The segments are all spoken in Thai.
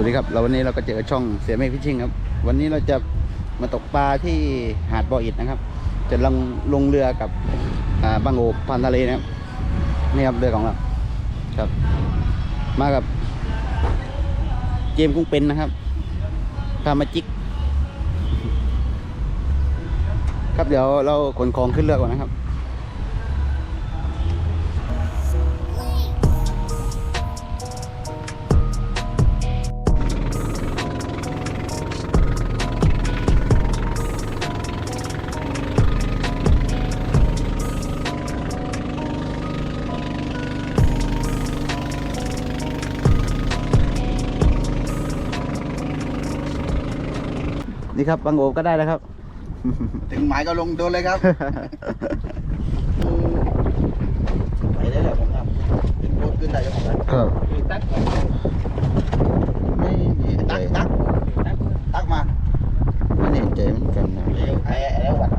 วัสดีครับเราวันนี้เราก็เจอช่องเสียเมฆพิชชิ่งครับ วันนี้เราจะมาตกปลาที่หาดบ่ออิดนะครับ จะลงลงเรือกับบางโอบพันทะเลนะครับนี่ครับเรือของเราครับ มากับ เจมกุ้งเป็นนะครับพามาจิก ครับเดี๋ยวเราขนของขึ้นเรือก่อนนะครับ นี่ครับบางโอบก็ได้แล้วครับ ถึงหมายก็ลงโดนเลยครับ ไปได้แล้วผมครับเป็นโคตรขึ้นได้ยังไงครับไม่มีตักตักตักมา ไม่แน่ใจเหมือนกันนะ เดี๋ยวไอ้ไอ้แล้ววัด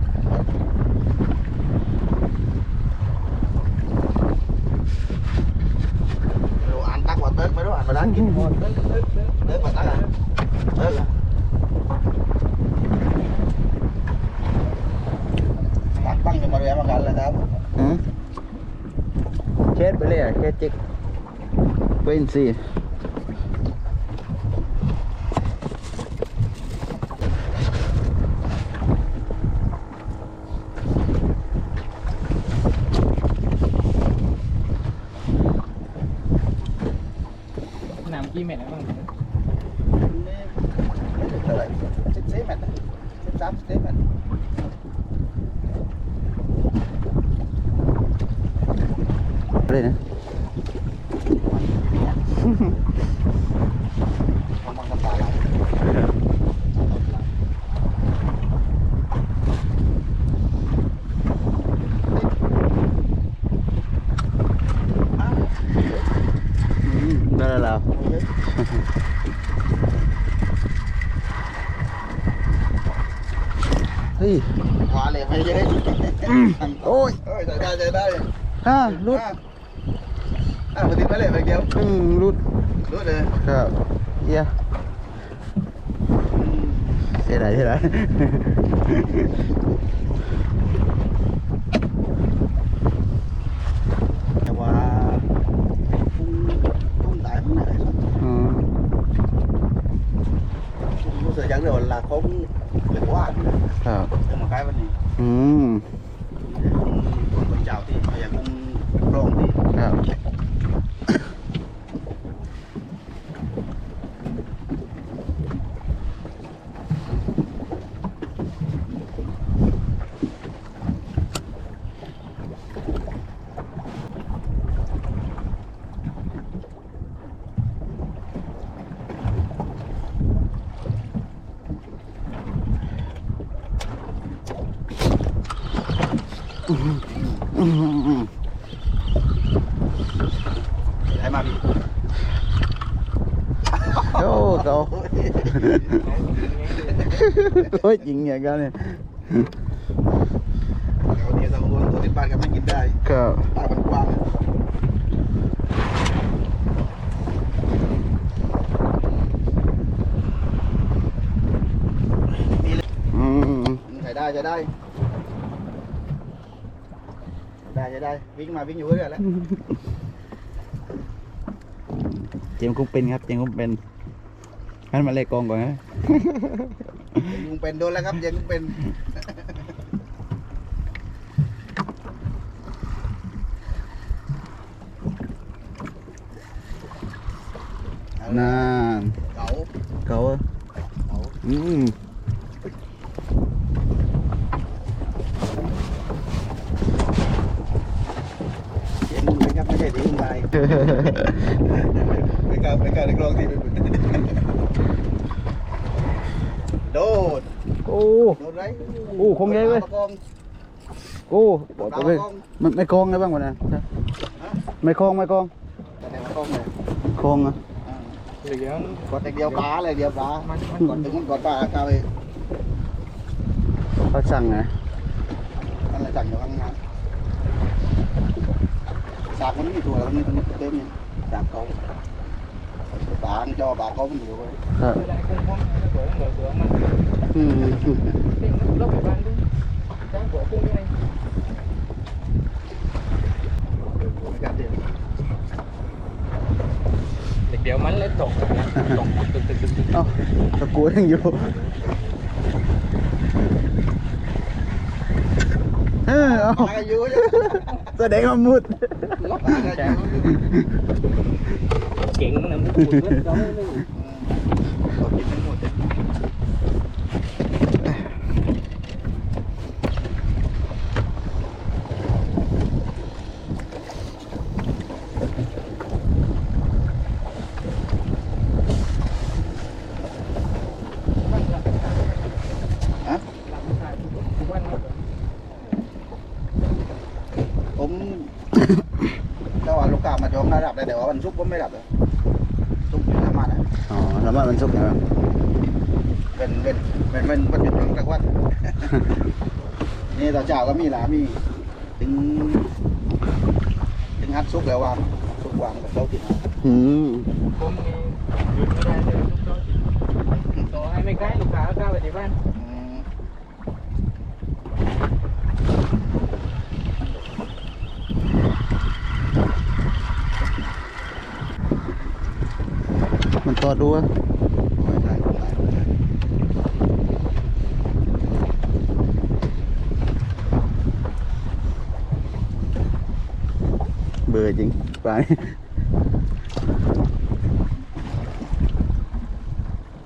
เราอ่านตักว่าเติร์กไปด้วยอ่านมาด้านกินพอเติร์กเติร์กเติร์กเติร์กมาตักอะเติร์กอะตักตั้งอยู่มาเรียนมากันเลยครับ อืมเค สไปเลยอะเคสจิกเป็นสิ น้ำกี่เม็ดแล้วบ้าง นี่ไม่ถึงเท่าไหร่สิบสี่เมตรนะสิบสามสิบสี่เมตร เลยนะ ของมังกรตาลายอ้าว อืมได้แล้วเราเฮ้ย ขวาเลยไม่ได้ โอ้ย เอ้ยได้ได้ได้ ฮ่ารุด อะอะมาถึงแล้วเลยไปเดียว อืมรุด รู้เลย ครับเอียเสียดายเสียดาย แต่ว่าพุ่งพุ่งตายพุ่งไหนครับ อืม พุ่งเสือยังเดี๋ยว là không được quá ครับาวันนี้ อืม อืม để mà bị โอ้เขาโอ้ยจริงอ ย่างกันเนี่ย Kalau dia sama orang tua di depan kan makin dah ครับ tak berkuang อืมใช้ได้ใช้ได้ได้ใช้ได้วิ่งมาวิ่งอยู่เรื่อยๆแล้วเจมส์คุกเป็นครับ เจมส์คุกเป็นงั้นมาเลยกองก่อนนะยุงเป็นโดนแล้วครับยังเป็นนานเก๋าเขาเก๋าอืม เย็นเลยครับไม่ใช่ดีคุณนายไม่กล้าไม่กล้าในกล้องที่เป็นโดด โอ้ โดดไร โอ้คงใหญ่เว้ย ปากกอง โอ้บอกไปมัน ไม่คลองไงบ้างวะเนี่ยไม่คลองไม่คลองแต่ในปากกองเลยคลองอะอ่าเหลืองกดแต่เดียวปลาเลยเดียวปลามันมันกดถึงมันกดปลาเก้าเลยเขาสั่งไงนั่นแหละจังอยู่ข้างหน้าสากมันไม่มีตัวแล้วมันมีตัวนี้เต็มเนี่ยสากเขาบางจอบางเขาไม่อยู่เลยครับเวลาคงพร้อม แล้วเปิดเปิดเปิดมันอืมเด้งลบไปบ้านดูจ้างหัวพุ่งยังไงไม่กล้าเดินเด็กเดี๋ยวมันเลยตกนะตกตึกตึกตึกตึกเอ้าตะกูยังอยู่เออเอาปลาก็อยู่อยู่แสดงว่ามุดปลาก็อยู่อยู่เก่งนะมุดมุดเว้ยเราไม่รู้เรากินทั้งหมดเลย ฮะ ทุกวันนี้ ผมถ้าว่าลูกกามาจองระดับได้แต่ว่าวันศุกร์ผมไม่รับเลยศุกร์อยู่ทำงานนะ อ๋อสามารถบรรทุกนะครับเป็นเป็นเป็นเป็นวันหยุดกลางวัน นี่ตอนเช้าก็มีหลามี ถึง ถึงฮัดซุกแล้ววางซุกวางกับเขากินอืมผมนี่หยุดไม่ได้เลยทุกโต๊ะต่อให้ไม่ใกล้ลูกค้าก็เข้าไปที่บ้านอืมมันตอดดูอะไม่ได้ไม่ได้ไม่ได้เบื่อจริงปลานี่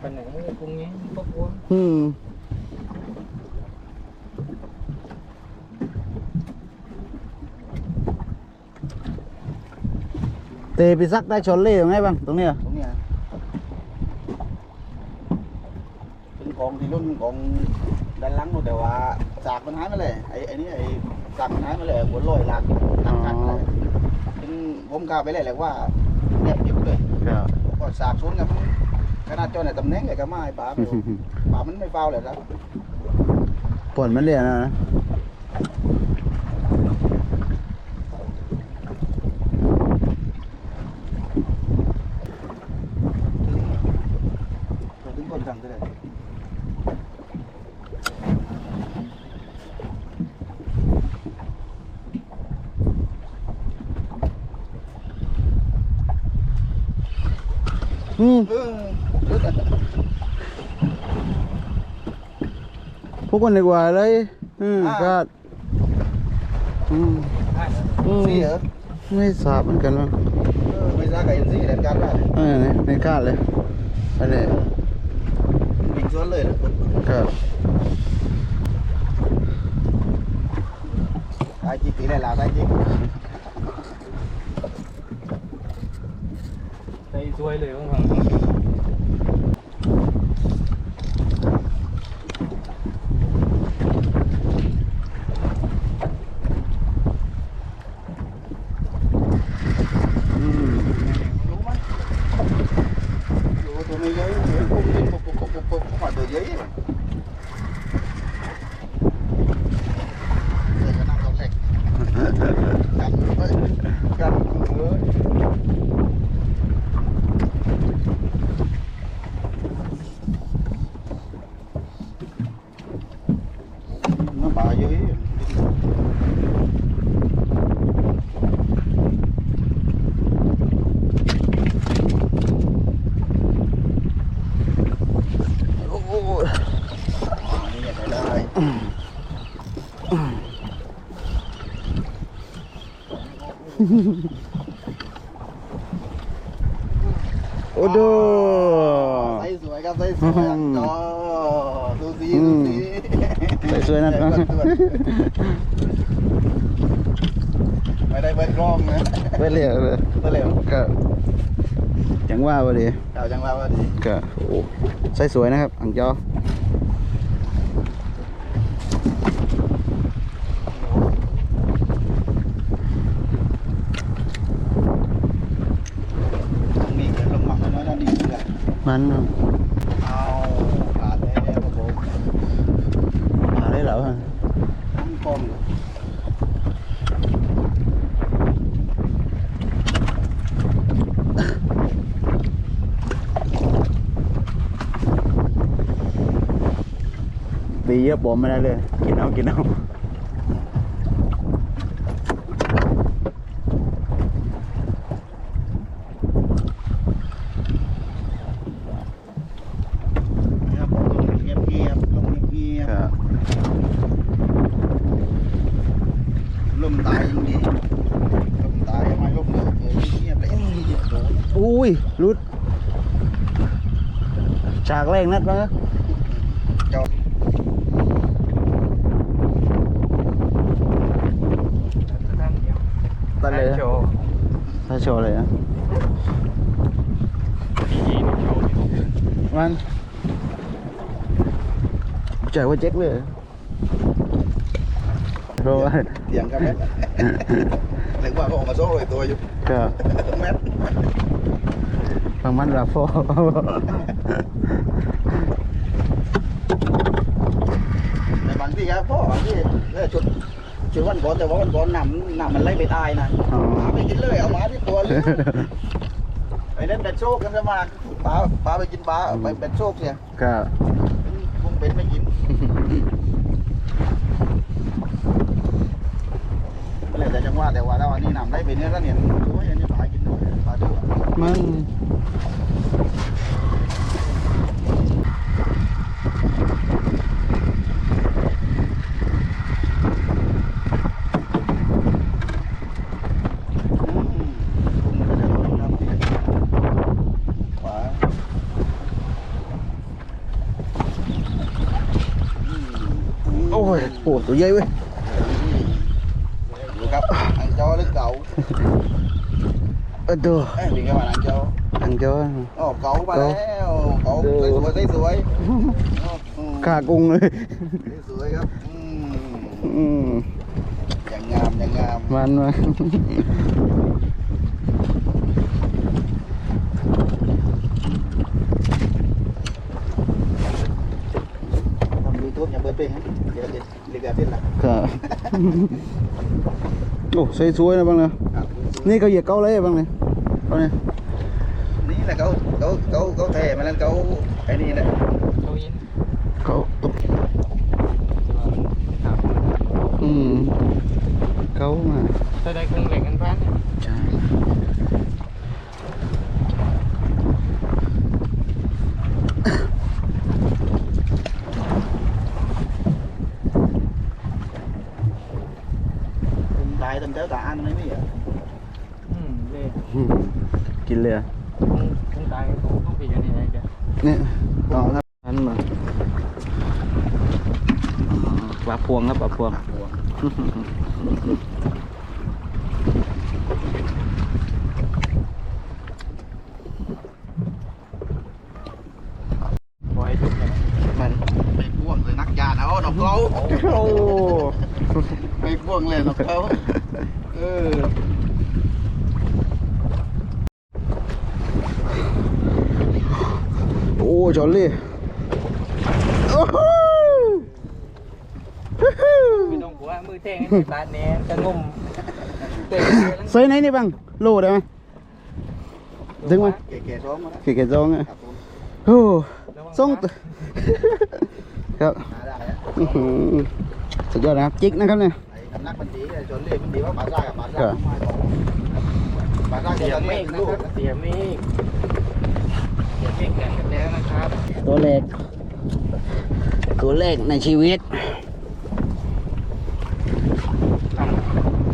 ปันไหนกรุงนี้ครอบครัวอื ของด้านหลังนู่นแต่ว่าสากมันหายมาเลยไอ้ไอ้นี่ไอ้สากมันหายมาเลยหัวลอยหลักหลักกันเลยถึงผมกล้าไปเลยแหละว่าเงียบยิบเลยครับก็สากสูนกับขนาดเจ้าเนี่ยตำแหน่งเลยก็ไม่ป๋าไม่รู้ป๋ามันไม่เฝ้าเลยแล้วผลมันเรียนนะนะ ถึงถึงคนสั่งเลย อืม เออ พวก คนดีกว่าเลยอืมก็อืมอืมสีเหรอไม่ทราบเหมือนกันว่าเออไม่ทราบกับเอ็นซีเล่นการว่าเออในในคาดเลยอะไรวิ่งสวนเลยนะครับตายจีตีได้แล้วตายจีใจซวยเลยบางครั้ง cảnh วยนั่น Đây, vượt, vượt. Ở đây bên con nữa ไปเรียกเลย Tôi liệu ก็จังว่าพอดี Chào chẳng bao đi ก็โอ้ใส่สวยนะครับอังจอ Không đi cái lông mặt nó nói nó đi chưa มัน Ao Cả thế mà bố มาได้แล้วฮะ Không con được ตีเยอะผมไม่ได้เลย กินเอา กินเอาครับลงเงียบเงียบๆลงเงียบครับๆลมตายยังดีลมตายยังไม่ลมเหลือเกินเงียบเลยเอ้ยโดนอุ้ยรุดฉากแรงนัดมั้งเจ้า ท่านเดียว ตัดเลยโชว์ถ้าโชว์เลยนะดีๆนี่โชว์อยู่มันจ่ายว่าเจ๊กเลยเพราะว่าเถียงกันไหมเรียกว่าเขาออกมาโซ่เลยตัวอยู่ก็แมทบางมันราโฟในบางที่ครับพ่อบางที่เออชุดชุดวันก่อนแต่ว่าวันก่อนนำนำมันไล่ไปตายนะอ๋อ หมาไปกินเลยเอาหมาที่ตัวเลยไอ้นั่นเป็นโชคกันจะมากปลาปลาไปกินปลาไปเป็นโชคเสียก็คงเป็นไม่กินไม่เลยแต่จังหวะแต่ว่าแล้วอันนี้นำได้ไปเนื้อแล้วเนี่ยดูว่าอันนี้ปลากินด้วยปลาดูอะมัน ขวา โอ้ ยโอ้ตัวใหญ่เว้ยดูครับอังเจ้าหรือเก่าเออเด้อเอ้ยเป็นไยวเรียกแบบนี้ละก็โอ้ใส่สวยนะบ้างนะนี่เขาเหยียบเกาเลยบ้างเนี่ยเขาเนี่ยนี่แหละเขาเขาเขาเขาแถ่มาแล้วเขาไอ้นี่แหละโชว์ยินเขาอืมเขามา ถ้าได้กุ้งเหล็กกันพัน ใช่ ผมตายตั้งแต่ตาอันไม่มีอะ อืมเล่ อืมกิน เลยอะกุ้งกุ้งตายกุ้งต้องปีกันนี่ไงเดี๋ยวเนี่ยต่อครับอันมาปลาพวงครับปลาพวงปล่อยจุกกันมันไปพ่วงเลยนักยาเอานกเขาโอ้ไปพ่วงเลยนกเขาเออ โอ้ จอลลี่โอ้โหไม่ต้องกลัวมือเท่งให้บาดเนี้ยจะงมเตะใส่ไหนนี่บ้างโลได้ไหมถึงไหมเก๋ๆซ้อมมาแล้วกี่เกจองอะครับผมโอ้ส่งตัวครับหาได้แล้วอื้อหือสุดยอดนะครับจิกนะครับเนี่ยไอ้สำนักบัญชีไอ้จนเรียกมันดีว่าปาซ่ากับปาซ่าครับมาของปาซ่าเสีจะยเมเรียฆกนะลูกครับเสียเมฆเสียเมฆแข่งกันแล้วนะครับ ตัวแรกตัวแรกในชีวิต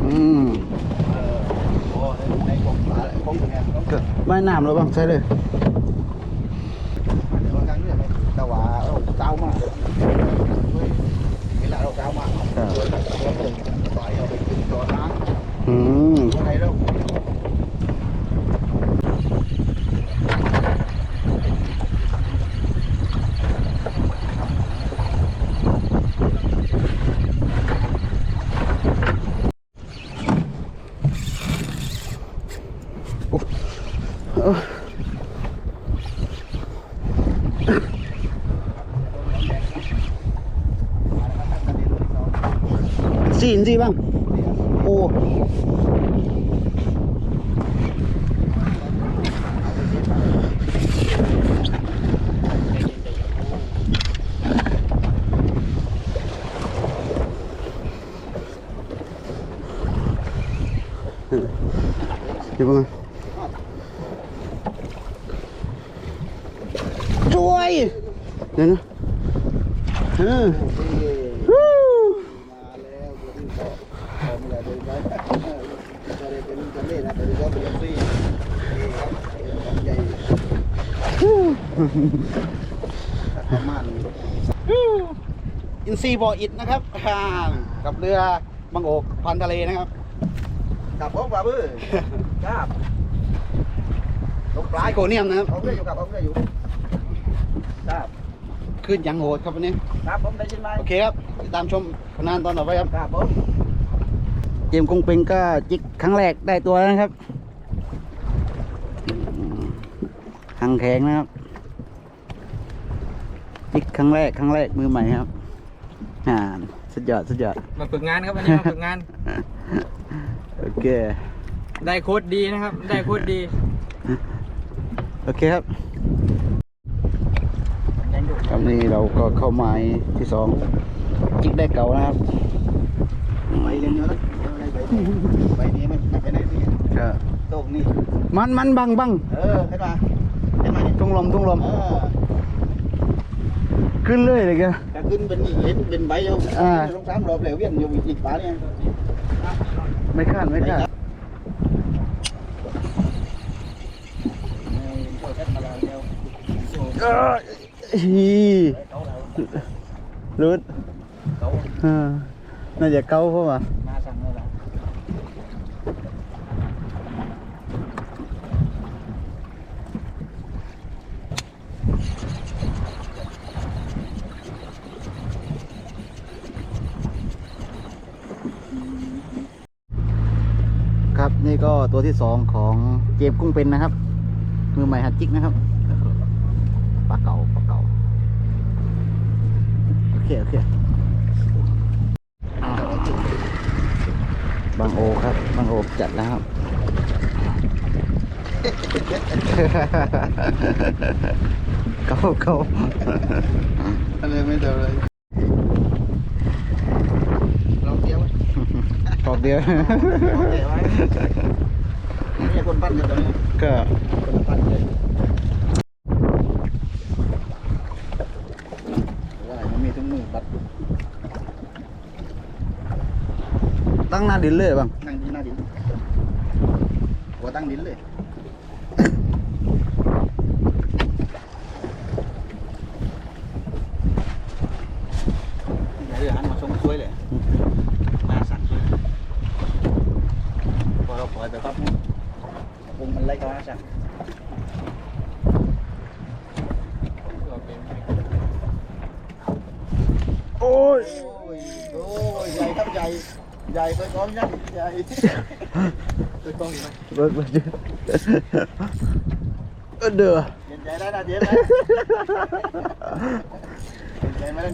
อืมเออโอ้ในในกล่องปลาของเนี่ยต้อง ก็ไม่น้ำแล้วบ้างใช่เลย เดี๋ยวบางครั้งเนี่ยแต่ว่าเราเจ้ามากเวลาเราเจ้ามาก ครับ ต่อยเอาไปขึ้นตัวน้ำ อืม ตัวไหนแล้ว สี่อินสี่บ้าง โอ้ บ้างช่วยเดี๋ยวนะเออฮู้ มาแล้วตัวที่สองพร้อมแล้วเดินไปจะได้เป็นจะเล่นนะแต่ก็เป็นฟรีนี่ครับเป็นใหญ่ประมาณอินซีบออิดนะครับอ่ากับเรือบางโอกพันทะเลนะครับกับผมกับมือครับตกปปลาลายยโกเนียมนะครับผมได้อยู่กับผมได้อยู่ครับ ขึ้นยังโหดครับวันนี้ ครับผมได้ยินไหมโอเคครับติดตามชมผลงานตอนต่อไปครับ ครับผมเจมส์กงเป็งก็จิกครั้งแรกได้ตัวแล้วนะครับอืมหางแข็งนะครับ จิกครั้งแรกครั้งแรกมือใหม่ครับอ่าสุดยอดสุดยอดมาฝึกงานครับวันนี้มาฝึกงาน โอเค ได้โค้ดดีนะครับ ได้โค้ดดี โอเคครับครับ นี่เราก็เข้าหมายที่สองจิกได้เก่านะครับไปเรียนเยอะแล้วไปนี้ไปนี้มันไปไหนนี่ครับตรงนี้มันมันบังบังเออเห็นไหมเห็นไหมทุ่งลมทุ่งลมเออขึ้นเลยเลยแกจะขึ้นเป็นเห็นเป็นใบอยู่อ่าลงสามรอบแล้วเวียนอยู่อีกฝาเนี่ยไม่คาดไม่คาดเอ้ย ฮีรุดน่าจะเก้าเพราะว่ามาครับนี่ก็ตัวที่สองของเจมกุ้งเป็นนะครับ มือใหม่หัดจิกนะครับ เคโอเคอ่าบางโอครับบางโอจัดแล้วครับเก่าเก่าอะไรไม่เจอเลยเราเที่ยวไหมตอบเดียวนี่คนปั้นกันตรงนี้ก็คนปั้นเลยว่ามันมีถุงมือบัด ตั้งหน้า ดินเลยบ้างนั่งดินหน้าดินหัวตั้งดินเลยเรือหันมาชงช่วยเลย มาสั่งช่วยพอเราปล่อยไปปั๊บเนี่ยวงมันไล่ก็มาสั่ง โอ้ย โอ้ยโอ้ยใหญ่ครับใหญ่ใหญ่เคยกองยังใหญ่เคยก องอยู่ไหมเบิกเบิกเออเด้อเห็นใจได้นะเจ๊ไหมเห็นใจไหมนั่น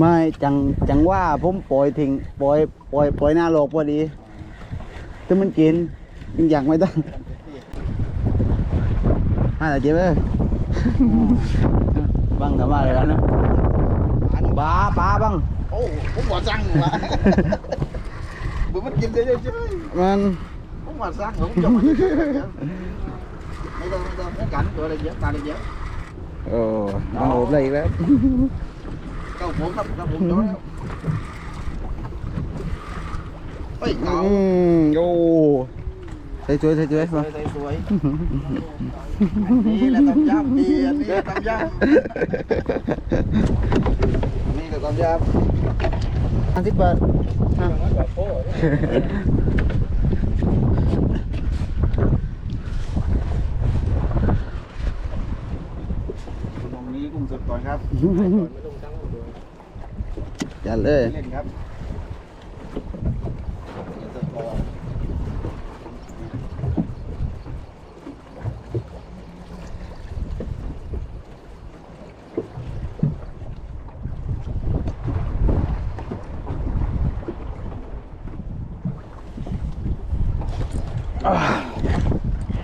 ไม่จังจังว่าผมปล่อยทิ้งปล่อยปล่อยปล่อยหน้าโลกพอดีถ้ามันกินยังอยากไม่ต้องมาแต่เจ็บเลยบังทำอะไรกันนะบ้าป้าบังโอ้ผมว่าสั่งว่ะบุมันกินได้เยอะๆมันผมว่าสั่งผมจะมาไม่ต้องไม่ต้องไม่กันตัวอะไรเยอะตาอะไรเยอะโอ้บังโอบเลยอีกแล้ว เก้าผมครับครับผมโดนแล้วเฮ้ยเก่าอืมโอ้ใส่ช่วยใส่ช่วยสมายสวยนี่แหละตำยำดีอันนี้ตำยำนี่ก็ยวก่อนครับห้าสิบบาทอะแบบโป้เนี่ยตรงนี้กุ้งสดก่อนครับ ไม่ต้องตั้งหัวด้วย จัดเลยเล่นครับกุ้งสดก่อน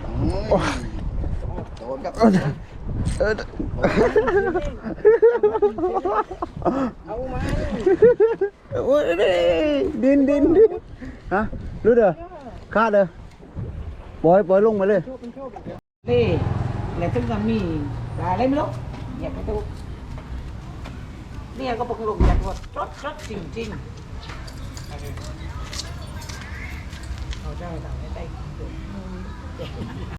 อืมโดนครับเออเออเอามา โอ้ยดินดินดินฮะรู้เด้อคาดเด้อปล่อยปล่อยลงมาเลย นี่แหละถึงจะมีอะไรไม่รู้อยากไปดูเนี่ยก็ปกลงอยากว่ารสรสจริงจริงเอาได้ทำให้ได้